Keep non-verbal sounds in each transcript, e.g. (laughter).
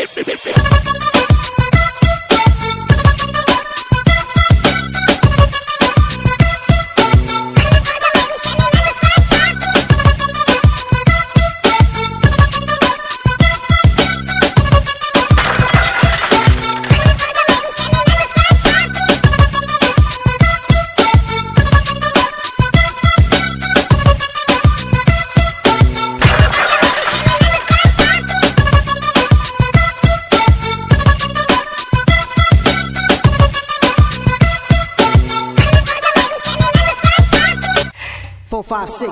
it, (laughs) it,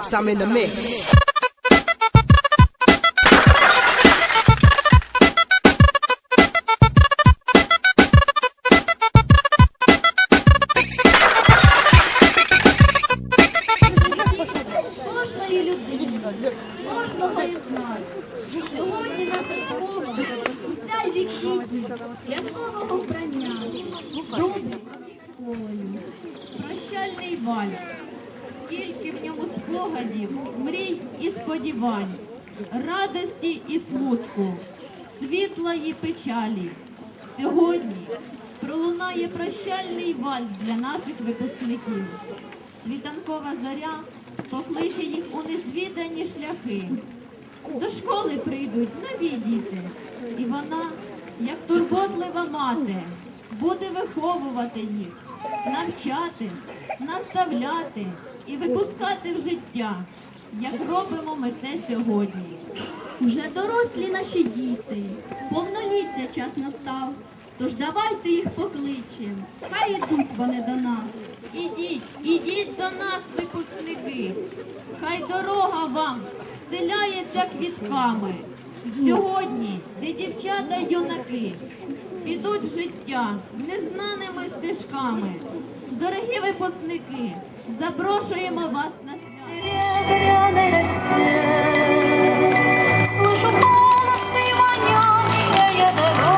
six, I'm in the mix. вбрання, добрі школі. Прощальний вальс, скільки в ньому спогадів, мрій і сподівань, радості і смутку, світла і печалі. Сьогодні пролунає прощальний вальс для наших випускників. Світанкова зоря покличе їх у незвідані шляхи. До школи прийдуть нові діти, і вона, як турботлива мати, буде виховувати їх, навчати, наставляти і випускати в життя, як робимо ми це сьогодні. Вже дорослі наші діти, повноліття час настав. Тож давайте їх покличем, хай ідуть вони до нас. Ідіть, ідіть до нас, випускники, хай дорога вам стеляється квітками. Сьогодні, де дівчата й юнаки підуть в життя незнаними стежками. Дорогі випускники, запрошуємо вас на серебряний Слышу голос и манящая дорога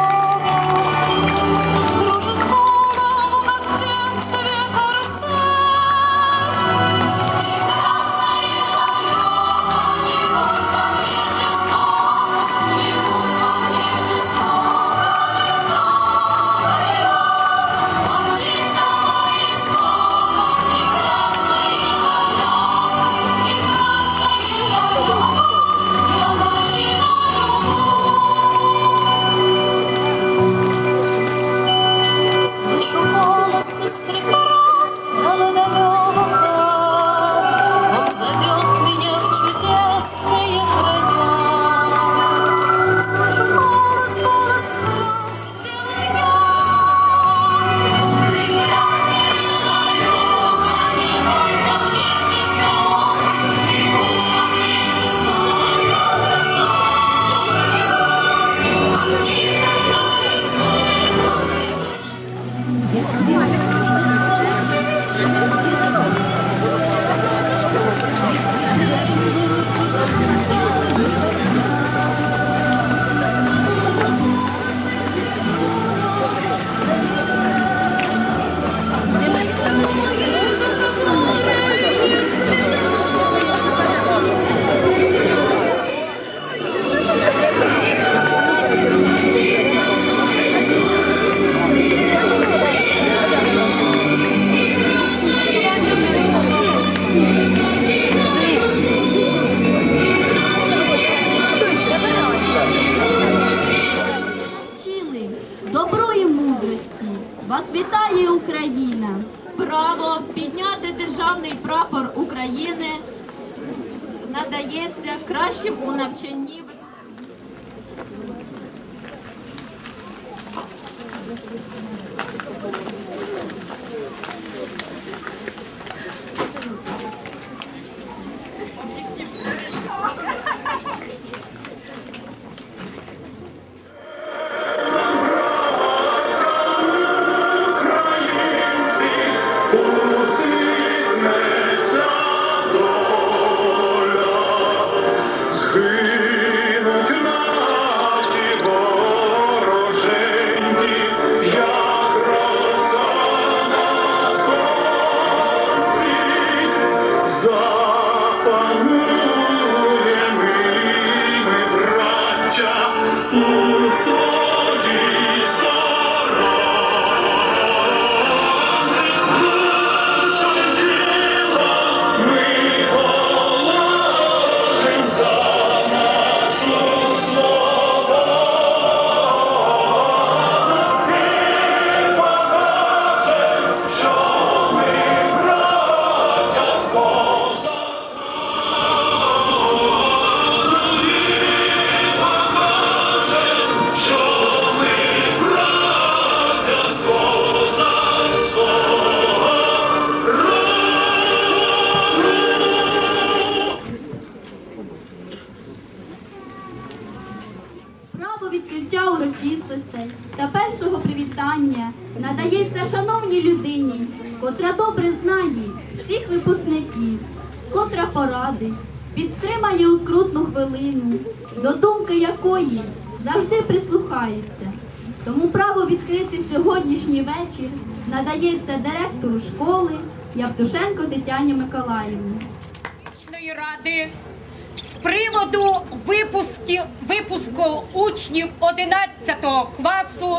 шановній людині, котра добре знає всіх випускників, котра порадить, підтримає у скрутну хвилину, до думки якої завжди прислухається. Тому право відкрити сьогоднішній вечір надається директору школи Явтушенко Тетяні Миколаївні. Ради з приводу випуски, випуску учнів 11 класу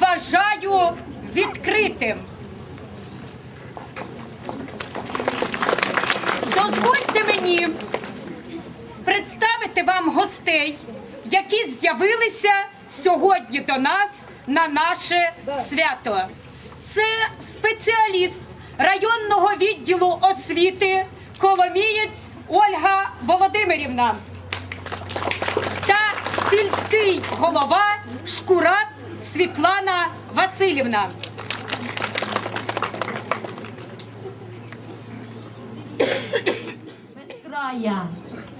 вважаю відкритим. Дозвольте мені представити вам гостей, які з'явилися сьогодні до нас на наше свято. Це спеціаліст районного відділу освіти Коломієць Ольга Володимирівна та сільський голова Шкурат Світлана Васильівна. Безкрая,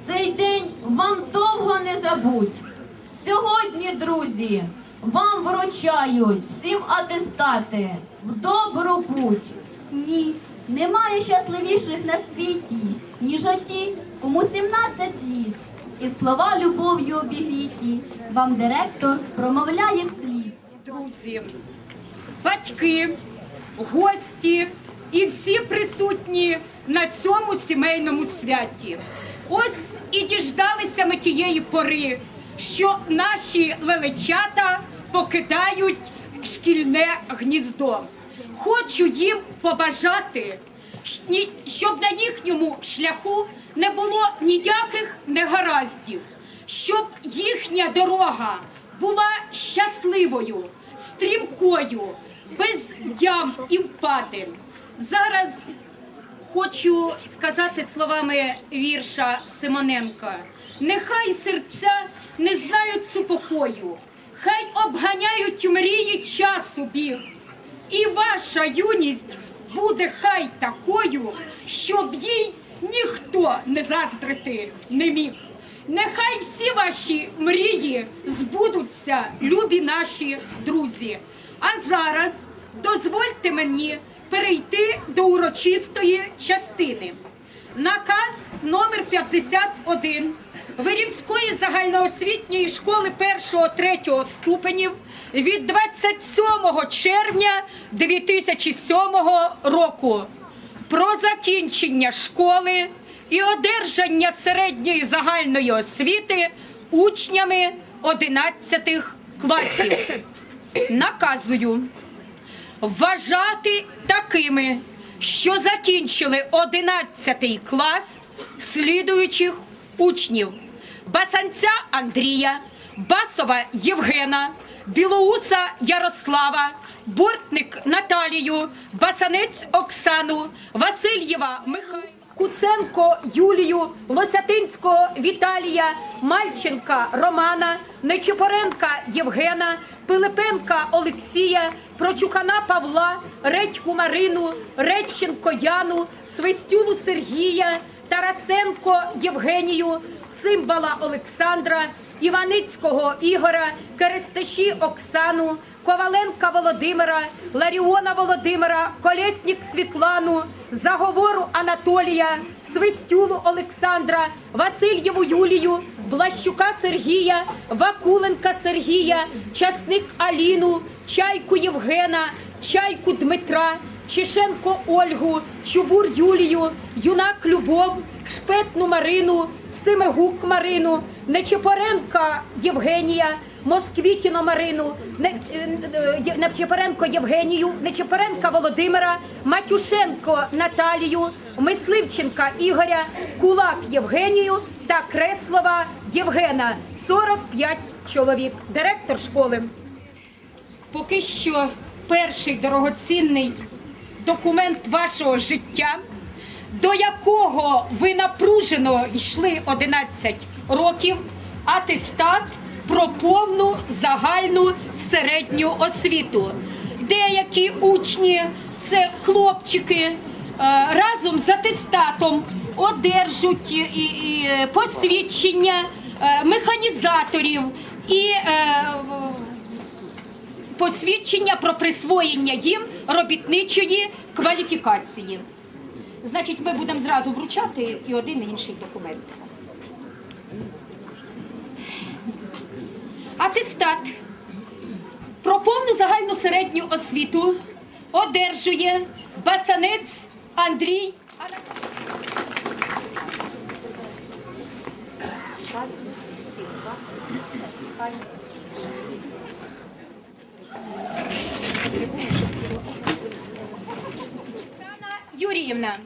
цей день вам довго не забудь. Сьогодні, друзі, вам вручають всім атестати в добру путь. Ні, немає щасливіших на світі, ніж оті, кому 17 літ. І слова любов'ю обігріті вам директор промовляє вслід. друзі, батьки, гості і всі присутні на цьому сімейному святі. Ось і діждалися ми тієї пори, що наші лелечата покидають шкільне гніздо. Хочу їм побажати, щоб на їхньому шляху не було ніяких негараздів, щоб їхня дорога була щасливою, стрімкою, без ям і впадин. Зараз хочу сказати словами вірша Симоненка: нехай серця не знають супокою, хай обганяють мрії часу біг. І ваша юність буде хай такою, щоб їй ніхто не заздрити не міг. Нехай всі ваші мрії збудуться, любі наші друзі. А зараз дозвольте мені перейти до урочистої частини. Наказ номер 51 Вирівської загальноосвітньої школи 1-3 ступенів від 27 червня 2007 року про закінчення школи і одержання середньої загальної освіти учнями 11 класів. Наказую вважати такими, що закінчили 11 клас слідуючих учнів: Басанця Андрія, Басова Євгена, Білоуса Ярослава, Бортник Наталію, Басанець Оксану, Васильєва Михайла. Куценко Юлію, Лосятинського Віталія, Мальченка Романа, Нечипоренка Євгена, Пилипенка Олексія, Прочухана Павла, Редьку Марину, Редченко Яну, Свистюлу Сергія, Тарасенко Євгенію, Цимбала Олександра, Іваницького Ігора, Кересташі Оксану, Коваленка Володимира, Ларіона Володимира, Колєснік Світлану, Заговору Анатолія, Свистюлу Олександра, Васильєву Юлію, Блащука Сергія, Вакуленка Сергія, Часник Аліну, Чайку Євгена, Чайку Дмитра, Чешенко Ольгу, Чубур Юлію, Юнак Любов, Шпетну Марину, Семигук Марину, Нечепоренка Євгенія, Москвітіно Марину, Не- е, Нечепоренко Євгенію, Нечепоренка Володимира, Матюшенко Наталію, Мисливченка Ігоря, Кулак Євгенію та Креслова Євгена. 45 чоловік. Директор школи. Поки що перший дорогоцінний документ вашого життя, до якого ви напружено йшли 11 років, атестат про повну загальну середню освіту. Деякі учні, це хлопчики, е, разом з атестатом одержуть і, і посвідчення е, механізаторів і е, посвідчення про присвоєння їм робітничої кваліфікації. Значить, ми будемо зразу вручати і один і інший документ. Атестат про повну загальну середню освіту одержує басанець Андрій Юріївна.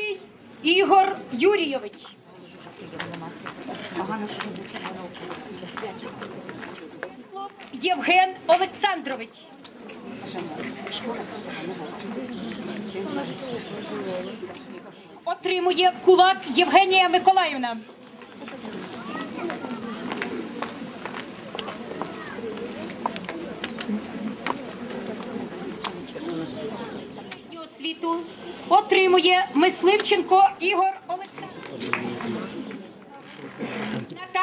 Вицький Ігор Юрійович. Євген Олександрович. Отримує кулак Євгенія Миколаївна. Освіту отримує Мисливченко Ігор Олександрович.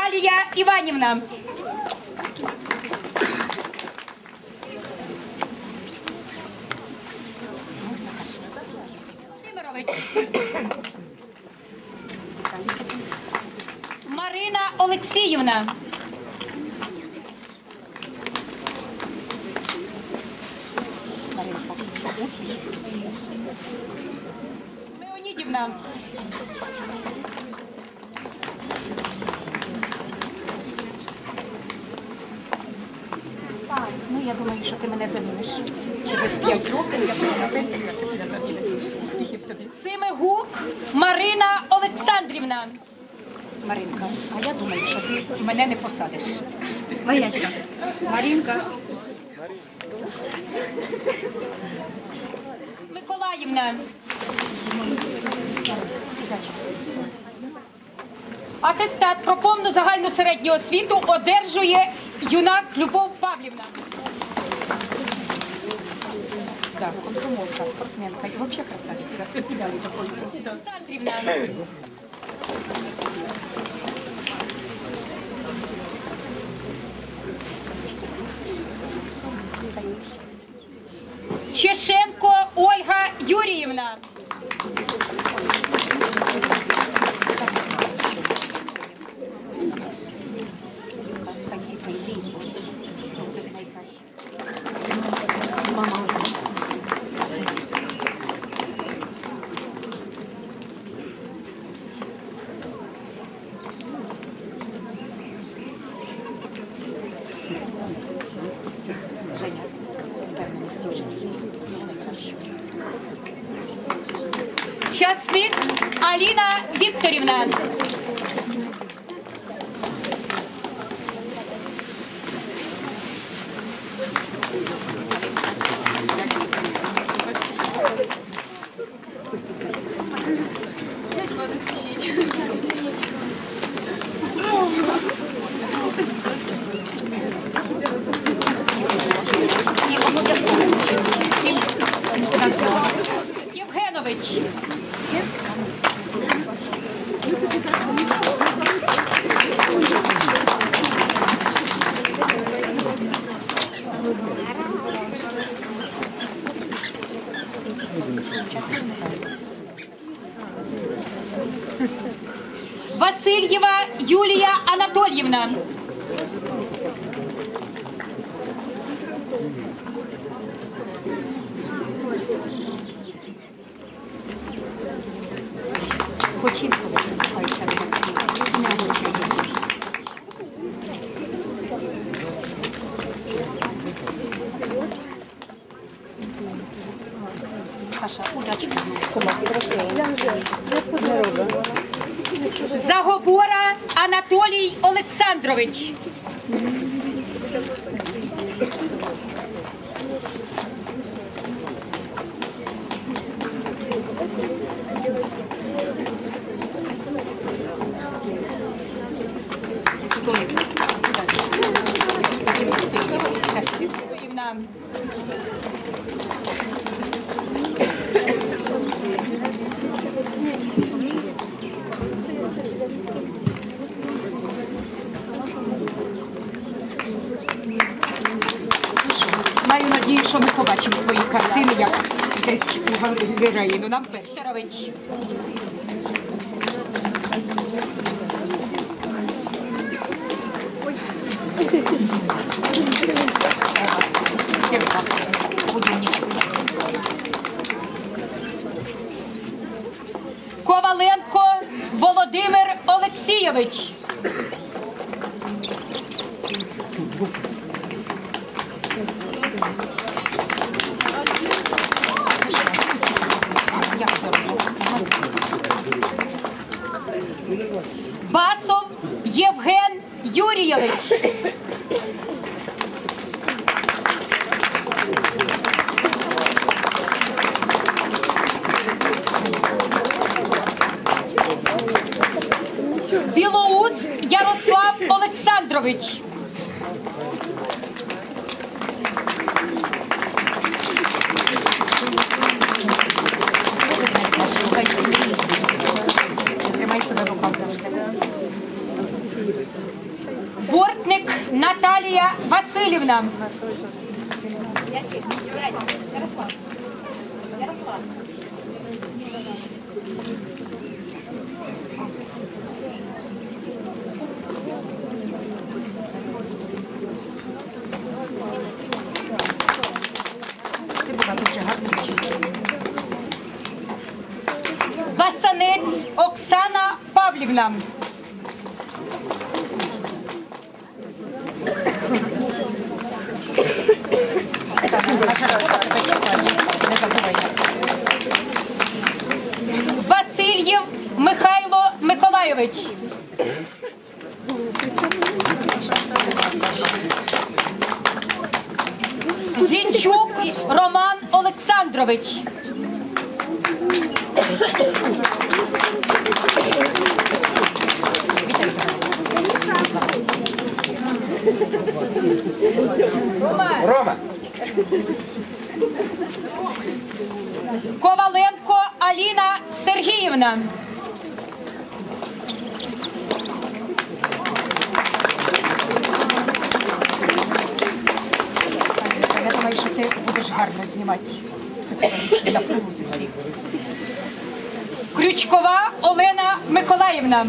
Наталія Іванівна. Марина Олексіївна. Я думаю, що ти мене заміниш. Через 5 років я піду на пенсію, а ти мене заміниш. Успіхів тобі. Симигук Марина Олександрівна. Маринка, а я думаю, що ти мене не посадиш. Маріночка. Марінка. Миколаївна. Атестат про повну загальну середню освіту одержує юнак Любов Павлівна. Да, комсомолка, спортсменка і вообще красавиця. Ідеалі такой. Олександрівна. Чешенко Ольга Юріївна. Хай всі твої мрії збудуться. Це буде найкраще. Мама. Женя, впевненості в житті. Всього найкращого. Часник Аліна Вікторівна. І обов'язково. Всім на здоров'я. Євгенович. Васильєва Юлія Анатольєвна. Олександрович. Толік, удачі. Юріївна. частини, як десь у галереї. Ну нам Першерович. Завжди. Бортник Наталія Васильівна. Ти була дуже гарна вчительця. Басанець Оксана Павлівна. Наша робота тебе чекає. Не забувай нас. Васильєв Михайло Миколайович. Зінчук Роман Олександрович. Рома! Коваленко Аліна Сергіївна. Я думаю, що ти будеш гарно знімати психологічні напругу з усіх. Крючкова Олена Миколаївна.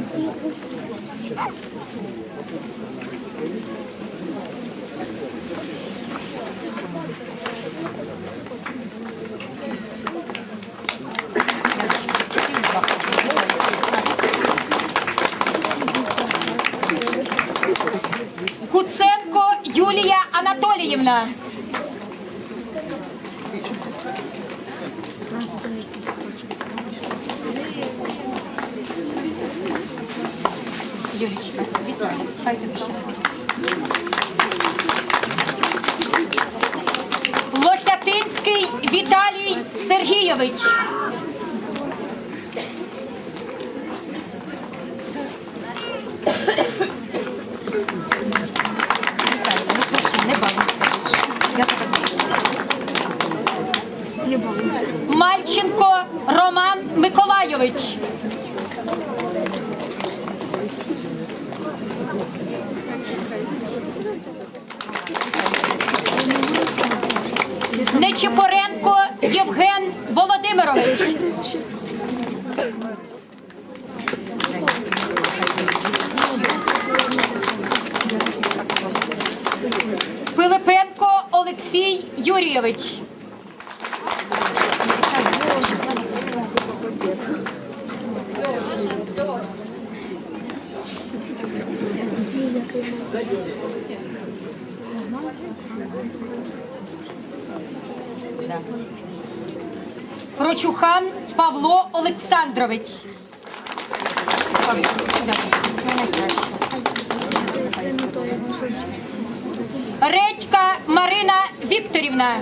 Куценко Юлія Анатоліївна. Юлічка, вітаю. Хай тобі щастить. Лосятинський Віталій Сергійович. Мальченко Роман Миколайович. Нечипоренко Євген Володимирович. Пилипенко Олексій Юрійович. Прочухан Павло Олександрович. Редька Марина Вікторівна.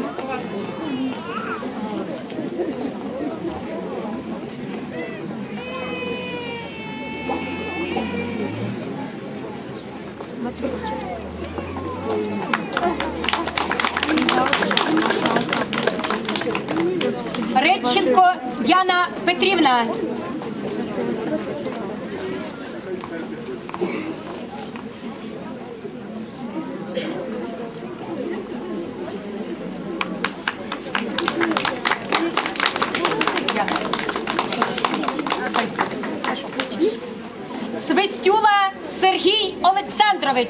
Ільченко Яна Петрівна. Свистюла Сергій Олександрович.